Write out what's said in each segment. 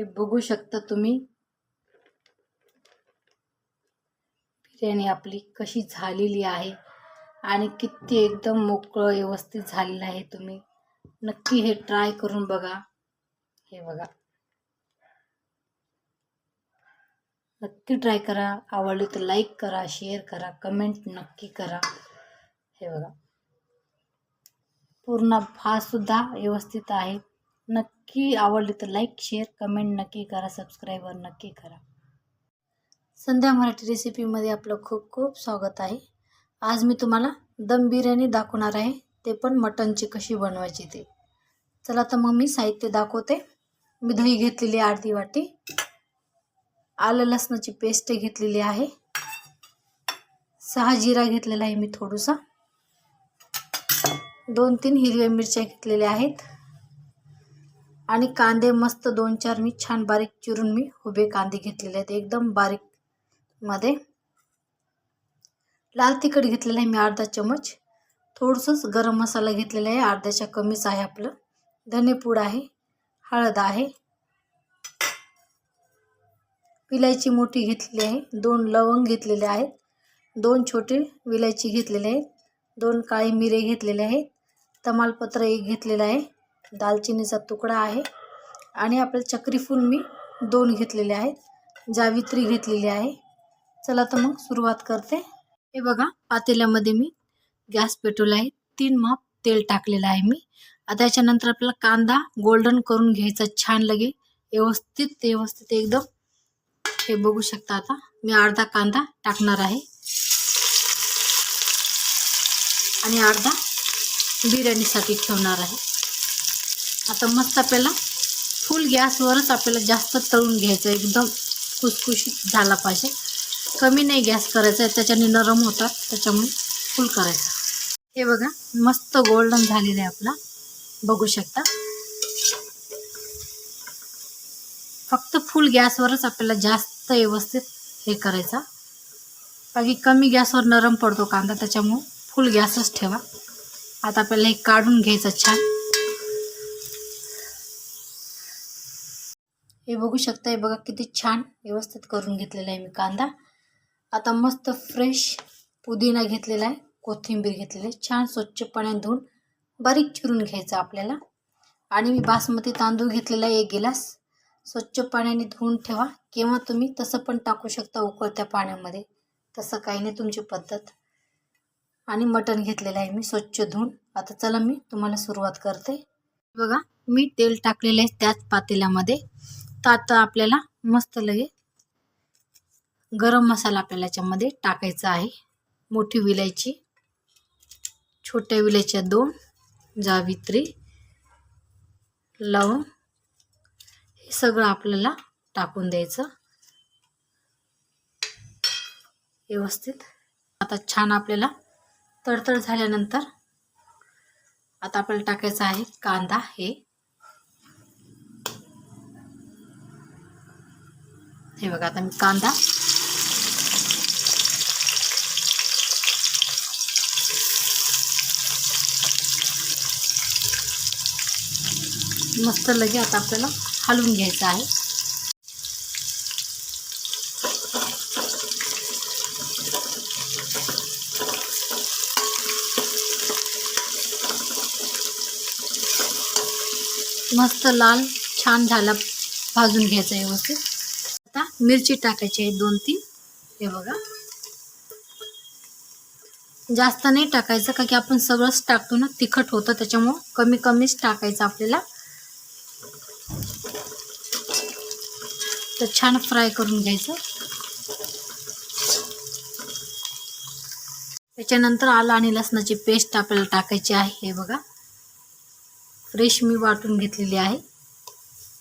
हे बघू शकता तुम्ही. बिर्याणी आपली कशी झालेली आहे आणि किती एकदम मोकळं व्यवस्थित झालेलं आहे तुम्ही. नक्की हे ट्राय करून बघा. हे बघा. नक्की ट्राय करा. आवडली तर लाईक करा शेअर करा कमेंट नक्की करा. हे बघा. पूर्ण भातसुद्धा व्यवस्थित आहे. नक्की आवडली तर लाईक शेअर कमेंट नक्की करा सबस्क्राईबर नक्की करा. संध्या मराठी रेसिपीमध्ये आपलं खूप खूप स्वागत आहे. आज मी तुम्हाला दम बिर्याणी दाखवणार आहे. ते पण मटनची कशी बनवायची ते. चला तर मग मी साहित्य दाखवते. मी दही घेतलेली आहे अर्धी वाटी. आलं लसणाची पेस्ट घेतलेली आहे. सहा जिरा घेतलेला आहे मी थोडासा. दोन तीन हिरव्या मिरच्या घेतलेल्या आहेत. आणि कांदे मस्त दोन चार मी छान बारीक चिरून मी उभे कांदे घेतलेले आहेत. एकदम बारीकमध्ये. लाल तिखट घेतलेलं आहे मी अर्धा चमच थोडंसंच गरम मसाला घेतलेला आहे. अर्ध्याच्या कमीच आहे आपलं. धनेपूड आहे. हळद आहे. विलायची मोठी घेतलेली आहे. दोन लवंग घेतलेले आहेत. दोन छोटे विलायची घेतलेले आहेत. दोन काळी मिरे घेतलेले आहेत. तमालपत्र एक घेतलेलं आहे. दालचिनीचा तुकडा आहे. आणि आपलं चक्रीफूल मी दोन घेतलेले आहेत. जावित्री घेतलेली आहे. चला तर मग सुरुवात करते. हे बघा पातेल्यामध्ये मी गॅस पेटवला आहे. तीन माप तेल टाकलेलं आहे मी. आता याच्यानंतर आपल्याला कांदा गोल्डन करून घ्यायचा छान लगे. व्यवस्थित व्यवस्थित एकदम. हे बघू शकता आता. मी अर्धा कांदा टाकणार आहे. आणि अर्धा बिर्याणीसाठी ठेवणार आहे. आता मस्त आपल्याला फुल गॅसवरच आपल्याला जास्त तळून घ्यायचं एकदम खुसखुशीत झाला पाहिजे. कमी नाही गॅस करायचा आहे त्याच्याने नरम होतात त्याच्यामुळे फुल करायचं. हे बघा मस्त गोल्डन झालेलं आहे आपला. बघू शकता. फक्त फुल गॅसवरच आपल्याला जास्त व्यवस्थित हे करायचा. बाकी कमी गॅसवर नरम पडतो कांदा त्याच्यामुळं फुल गॅसच ठेवा. आता आपल्याला हे काढून घ्यायचं छान. हे बघू शकता हे बघा किती छान व्यवस्थित करून घेतलेला आहे मी कांदा. आता मस्त फ्रेश पुदिना घेतलेला आहे कोथिंबीर घेतलेली आहे. छान स्वच्छ पाण्यात धुवून बारीक चिरून घ्यायचं आपल्याला. आणि मी बासमती तांदूळ घेतलेला आहे एक गिलास. स्वच्छ पाण्याने धुवून ठेवा. किंवा तुम्ही तसं पण टाकू शकता उकळत्या पाण्यामध्ये. तसं काही नाही तुमची पद्धत. आणि मटण घेतलेलं आहे मी स्वच्छ धुवून. आता चला मी तुम्हाला सुरुवात करते. बघा मी तेल टाकलेलं आहे त्याच पातेल्यामध्ये. तर आता आपल्याला मस्त लगे गरम मसाला आपल्याला याच्यामध्ये टाकायचा आहे. मोठी विलायची छोट्या विलायच्या दोन जावित्री लवंग हे सगळं आपल्याला टाकून द्यायचं. व्यवस्थित. आता छान आपल्याला तडतड झाल्यानंतर आता आपल्याला टाकायचं आहे कांदा हे. हे बघा कांदा मस्त लगे आता आपल्याला. हलवून आहे. मस्त लाल छान भाजून घ्यायचं व्यवस्थित. मिरची टाकायची आहे दोन तीन. हे बघा. जास्त नाही टाकायचं का की आपण सगळंच टाकतो ना तिखट होतं त्याच्यामुळं कमी कमीच टाकायचं आपल्याला. तर छान फ्राय करून घ्यायचं. त्याच्यानंतर आलं आणि लसणाची पेस्ट आपल्याला टाकायची आहे हे बघा. फ्रेश मी वाटून घेतलेली आहे.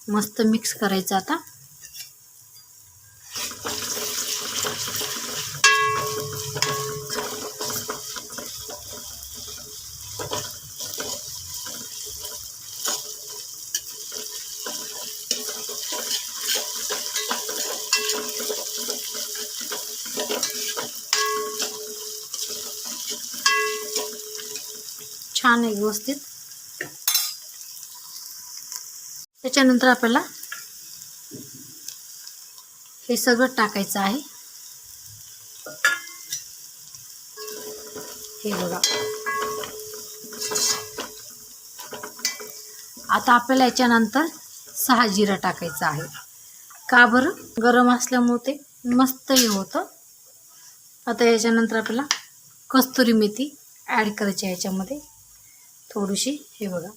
मस्त मिक्स करायचं आता. छान आहे व्यवस्थित. त्याच्यानंतर आपल्याला हे सगळं टाकायचं आहे. हे बघा. आता आपल्याला याच्यानंतर सहा जिरं टाकायचं आहे. का बरं? गरम असल्यामुळे ते मस्तही होतं. आता याच्यानंतर आपल्याला कस्तुरी मेथी ॲड करायची याच्यामध्ये. थोडीशी हे बघा.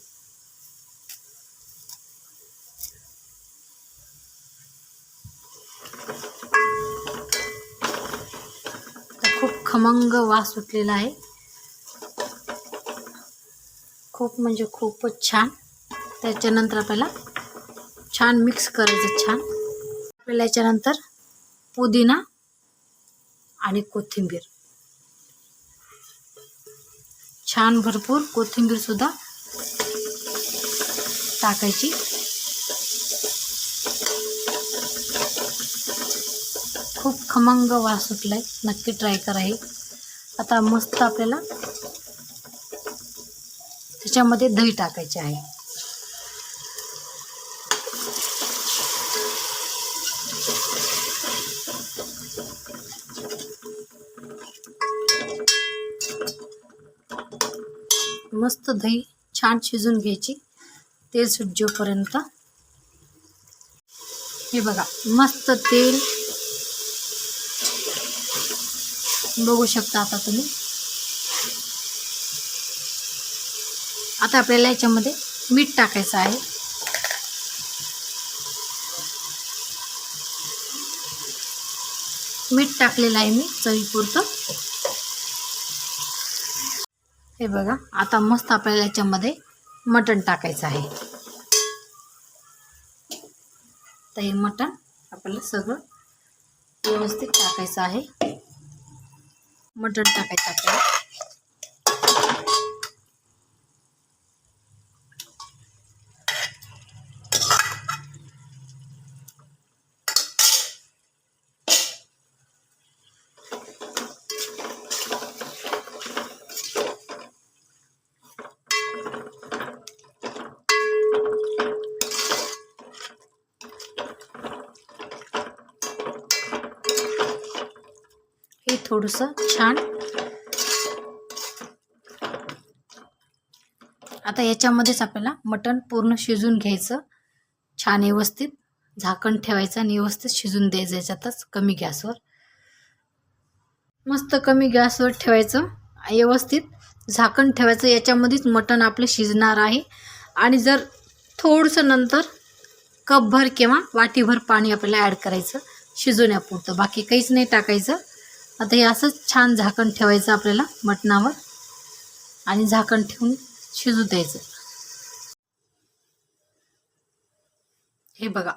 खूप खमंग वास सुटलेला आहे. खूप म्हणजे खूपच छान. त्याच्यानंतर आपल्याला छान मिक्स करायचं छान. आपल्याला याच्यानंतर पुदिना आणि कोथिंबीर. छान भरपूर कोथिंबीरसुद्धा टाकायची. खूप खमंग वास सुटलाय. नक्की ट्राय करा हे. आता मस्त आपल्याला त्याच्यामध्ये दही टाकायचे आहे. मस्त दही छान शिजून घ्यायची. तेल सुटजेपर्यंत हे बघा मस्त तेल. बघू शकता आता तुम्ही. आता आपल्याला याच्यामध्ये मीठ टाकायचं आहे. मीठ टाकलेलं आहे मी चवीपुरतं. हे बघा आता मस्त आपल्याला याच्यामध्ये मटण टाकायचं आहे. तर हे मटण आपल्याला सगळं व्यवस्थित टाकायचं आहे. मटण टाकायचं आपल्याला हे थोडंसं छान. आता याच्यामध्येच आपल्याला मटण पूर्ण शिजून घ्यायचं. छान व्यवस्थित झाकण ठेवायचं आणि व्यवस्थित शिजून द्यायचं याच्यातच कमी गॅसवर. मस्त कमी गॅसवर ठेवायचं. व्यवस्थित झाकण ठेवायचं. याच्यामध्येच मटण आपलं शिजणार आहे. आणि जर थोडंसं नंतर कपभर किंवा वाटीभर पाणी आपल्याला ॲड करायचं शिजवण्यापुरतं. बाकी काहीच नाही टाकायचं. आता हे असंच छान झाकण ठेवायचं आपल्याला मटणावर. आणि झाकण ठेवून शिजू द्यायचं. हे बघा.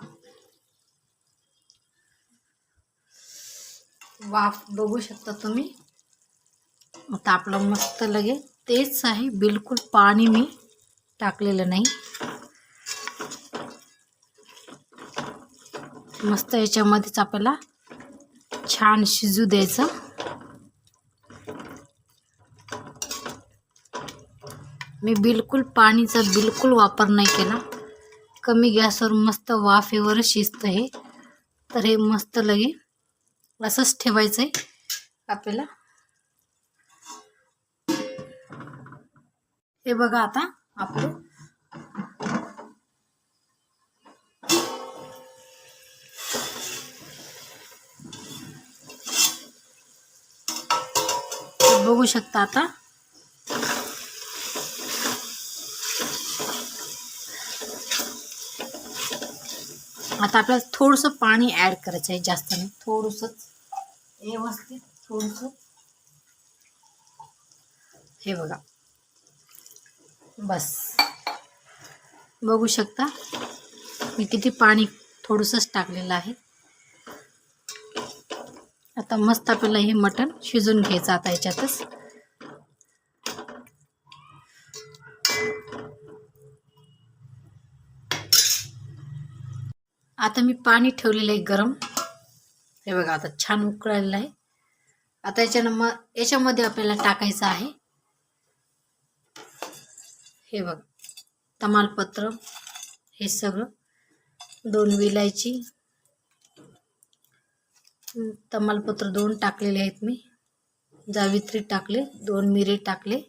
वाफ बघू शकता तुम्ही. आता आपलं मस्त लगे. तेच आहे बिलकुल पाणी मी टाकलेलं नाही. मस्त याच्यामध्येच आपल्याला छान शिजू द्यायचं. मी बिलकुल पाणीचा बिलकुल वापर नाही केला. कमी गॅसवर मस्त वाफेवर शिजतं हे. तर हे मस्त लगे असंच ठेवायचं आहे आपल्याला. हे बघा आता आपलं बघू शकता आता. आता आपल्याला थोडंसं पाणी ॲड करायचं आहे जास्त नाही थोडंसंच व्यवस्थित थोडंसं. हे बघा. बस. बघू शकता. मी किती पाणी थोडंसंच टाकलेलं आहे. आता मस्त आपल्याला हे मटण शिजून घ्यायचं आता याच्यातच. आता मी पाणी ठेवलेलं आहे गरम. हे बघा आता छान उकळलेलं आहे. आता याच्यानं मग याच्यामध्ये आपल्याला टाकायचं आहे. हे बघ तमालपत्र हे सगळं. दोन विलायची तमालपत्र दोन टाकलेले आहेत मी. जावित्री टाकले दोन मिरे टाकले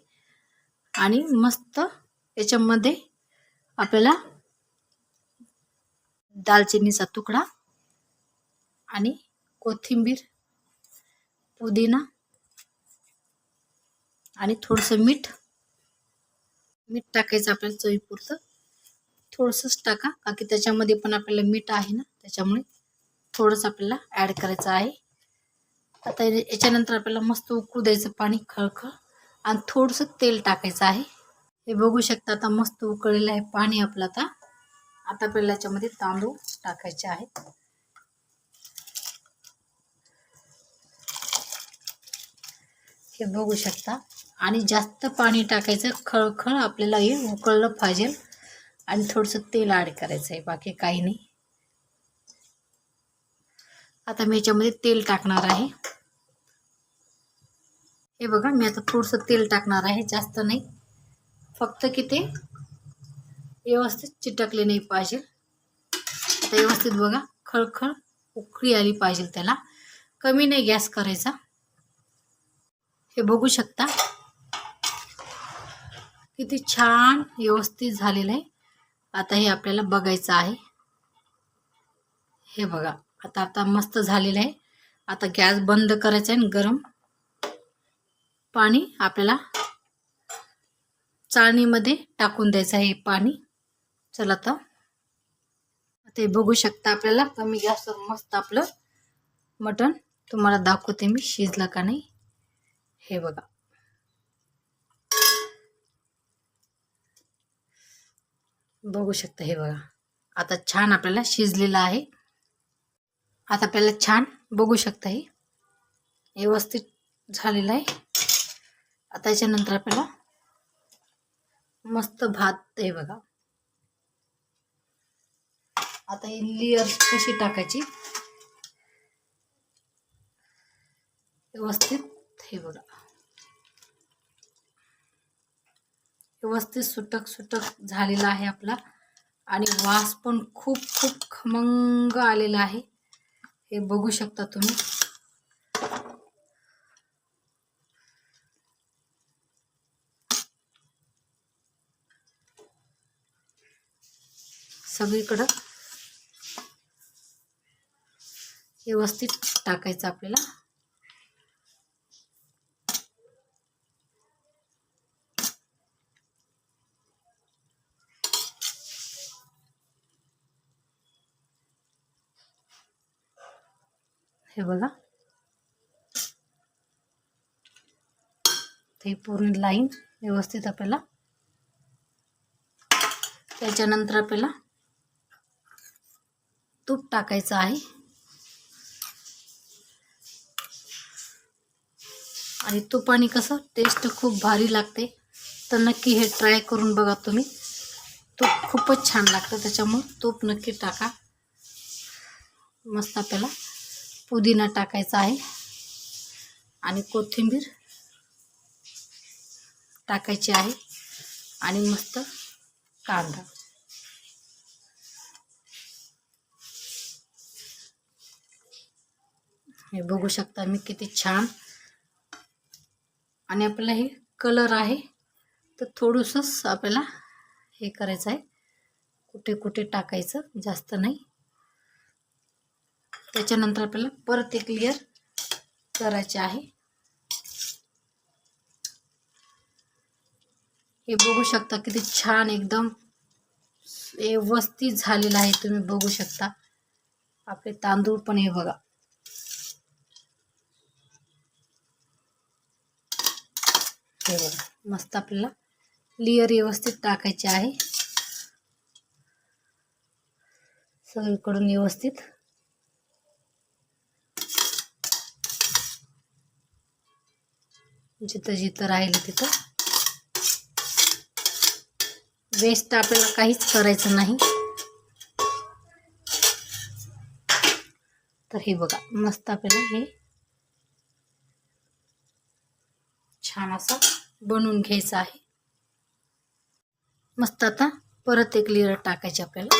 आणि मस्त याच्यामध्ये आपल्याला दालचिनीचा तुकडा आणि कोथिंबीर पुदिना आणि थोडंसं मीठ. मीठ टाकायचं आपल्याला चवीपुरतं. थोडंसंच टाका का की त्याच्यामध्ये पण आपल्याला मीठ आहे ना त्याच्यामुळे थोडंसं आपल्याला ॲड करायचं आहे. आता याच्यानंतर आपल्याला मस्त उकळू द्यायचं पाणी खळखळ. आणि थोडंसं तेल टाकायचं आहे. हे बघू शकता आता मस्त उकळलेलं आहे पाणी आपलं आता. आता आपल्याला याच्यामध्ये तांदूळ टाकायचे आहेत. हे बघू शकता. आणि जास्त पाणी टाकायचं खळखळ आपल्याला हे उकळलं पाहिजे. आणि थोडंसं तेल ॲड करायचं आहे. बाकी काही नाही. आता मी याच्यामध्ये तेल टाकणार आहे. हे बघा मी आता थोडंसं तेल टाकणार आहे जास्त नाही. फक्त की ते व्यवस्थित चिटकले नाही पाहिजे. आता व्यवस्थित बघा खळखळ उकळी आली पाहिजे त्याला. कमी नाही गॅस करायचा. हे बघू शकता. किती छान व्यवस्थित झालेलं आहे. आता हे आपल्याला बघायचं आहे. हे बघा. आता आता मस्त झालेलं आहे. आता गॅस बंद करायचा आहे आणि गरम पाणी आपल्याला चाळणीमध्ये टाकून द्यायचं आहे पाणी. चला आता. ते बघू शकता आपल्याला. कमी गॅसवर मस्त आपलं मटण तुम्हाला दाखवते मी शिजलं का नाही. हे बघा. बघू शकता हे बघा. आता छान आपल्याला शिजलेलं आहे. आता आपल्याला छान बघू शकता हे. व्यवस्थित झालेलं आहे. आता याच्यानंतर आपल्याला मस्त भात आहे बघा. आता ही लेअर कशी टाकायची? व्यवस्थित हे बघा. व्यवस्थित सुटक सुटक झालेला आहे आपला. आणि वास पण खूप खूप खमंग आलेला आहे. हे बघू शकता तुम्ही. सगळीकडं व्यवस्थित टाकायचं आपल्याला. हे बघा. ते पूर्ण लाईन व्यवस्थित आपल्याला. त्याच्यानंतर आपल्याला तूप टाकायचं आहे. आणि तुपाने कसं टेस्ट खूप भारी लागते. तर नक्की हे ट्राय करून बघा तुम्ही. तूप खूपच छान लागतं त्याच्यामुळे तूप नक्की टाका. मस्त आपल्याला पुदिना टाकायचा आहे. आणि कोथिंबीर टाकायची आहे. आणि मस्त कांदा. हे बघू शकता मी किती छान. आणि आपल्याला हे कलर आहे. तर थोडंसंच आपल्याला हे करायचं आहे. कुठे कुठे टाकायचं जास्त नाही. त्याच्यानंतर आपल्याला परत एक लेअर करायचे आहे. हे बघू शकता किती छान एकदम व्यवस्थित झालेलं आहे. तुम्ही बघू शकता. आपले तांदूळ पण हे बघा. हे बघा. मस्त आपल्याला लेअर व्यवस्थित टाकायचे आहे. सगळीकडून व्यवस्थित जिथं जिथं राहिलं तिथं. वेस्ट आपल्याला काहीच करायचं नाही. तर हे बघा मस्त आपल्याला हे छान असं बनवून घ्यायचं आहे. मस्त आता परत एक लेअर टाकायची आपल्याला.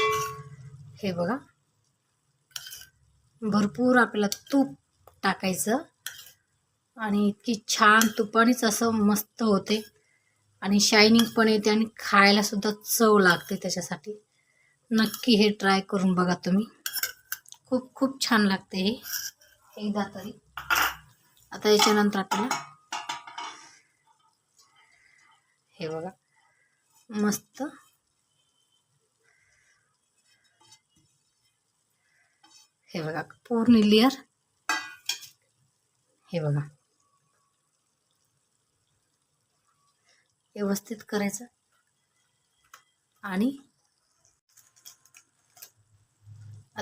हे बघा भरपूर आपल्याला तूप टाकायचं. आणि इतकी छान तुपानीच असं मस्त होते. आणि शायनिंग पण येते आणि खायला सुद्धा चव लागते त्याच्यासाठी. नक्की हे ट्राय करून बघा तुम्ही. खूप खूप छान लागते हे. एकदा तरी. आता याच्यानंतर आपल्याला हे बघा. मस्त. हे बघा पूर्ण लेअर हे बघा. व्यवस्थित करायचं. आणि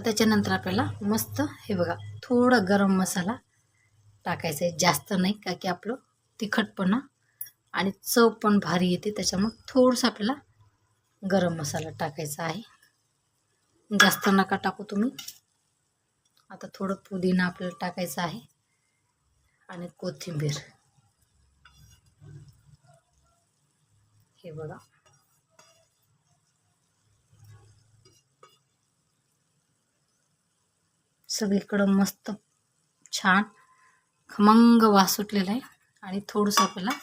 त्याच्यानंतर आपल्याला मस्त हे बघा थोडं गरम मसाला टाकायचा आहे. जास्त नाही का की आपलं तिखटपणा आणि चव पण भारी येते. त्याच्यामुळे थोडंसं आपल्याला गरम मसाला टाकायचा आहे. जास्त नका टाकू तुम्ही. आता थोडं पुदिना आपल्याला टाकायचं आहे. आणि कोथिंबीर. हे बघा. सगळीकडं मस्त छान खमंग वास सुटलेला आहे. आणि थोडंसं आपल्याला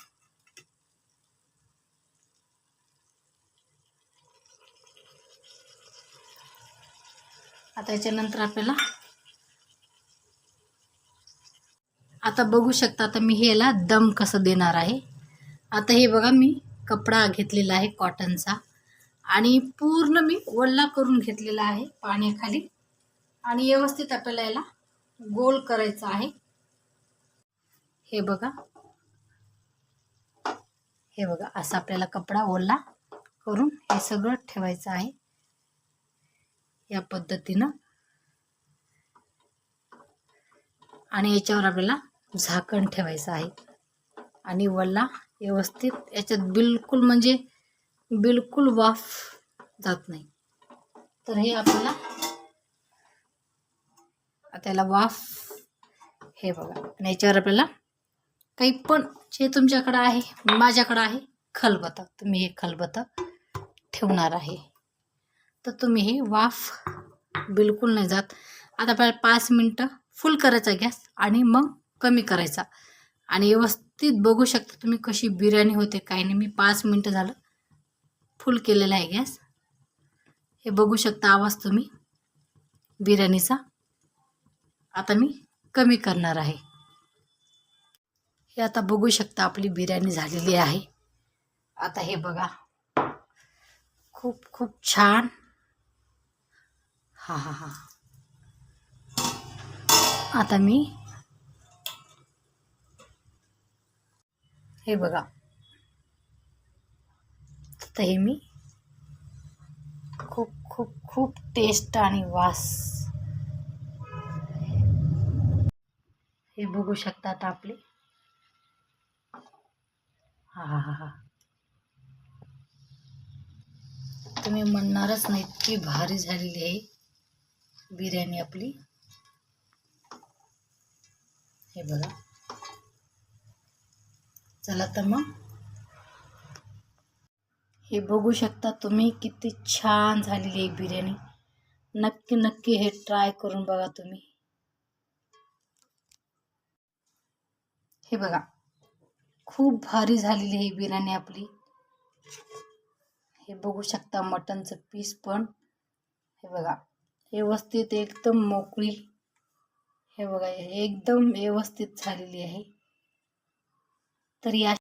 आता याच्यानंतर आपल्याला आता बघू शकता आता मी ह्याला दम कसं देणार आहे. आता हे बघा मी कपडा घेतलेला आहे कॉटनचा. आणि पूर्ण मी ओल्ला करून घेतलेला आहे पाण्याखाली. आणि व्यवस्थित आपल्याला याला गोल करायचं आहे. हे बघा. हे बघा असा आपल्याला कपडा ओला करून हे सगळं ठेवायचं आहे. या पद्धतीनं. आणि याच्यावर आपल्याला झाकण ठेवायचं आहे. आणि वल्ला व्यवस्थित याच्यात बिलकुल म्हणजे बिलकुल वाफ जात नाही. तर हे आपल्याला त्याला वाफ हे बघा. आणि याच्यावर आपल्याला काही पण जे तुमच्याकडं आहे माझ्याकडं आहे खलबत्ता. तुम्ही हे खलबत्ता ठेवणार आहे. तर तुम्ही हे वाफ बिलकुल नाही जात. आता आपल्याला पाच मिनटं फुल करायचा गॅस आणि मग कमी करायचा. आणि व्यवस्थित बघू शकता तुम्ही कशी बिर्याणी होते काही नाही. मी पाच मिनटं झालं. फुल केलेला आहे गॅस. हे बघू शकता आवाज तुम्ही. बिर्याणीचा. आता मी कमी करणार आहे. हे आता बघू शकता आपली बिर्याणी झालेली आहे. आता हे बघा. खूप खूप छान. हा हा हा. आता मी हे बघा. तर हे मी खूप खूप खूप टेस्ट आणि वास. हे बघू शकतात आपले. हा हा हा हा. तुम्ही म्हणणारच नाही इतकी भारी झालेली आहे बिर्याणी आपली. हे बघा. चला तर मग. हे बघू शकता तुम्ही किती छान झालेली आहे बिर्याणी. नक्की नक्की हे ट्राय करून बघा तुम्ही. हे बघा खूप भारी झालेली आहे बिर्याणी आपली. हे बघू शकता मटनचं पीस पण. हे बघा व्यवस्थित एकदम मोकळी. हे बघा एकदम व्यवस्थित झालेली आहे. तर या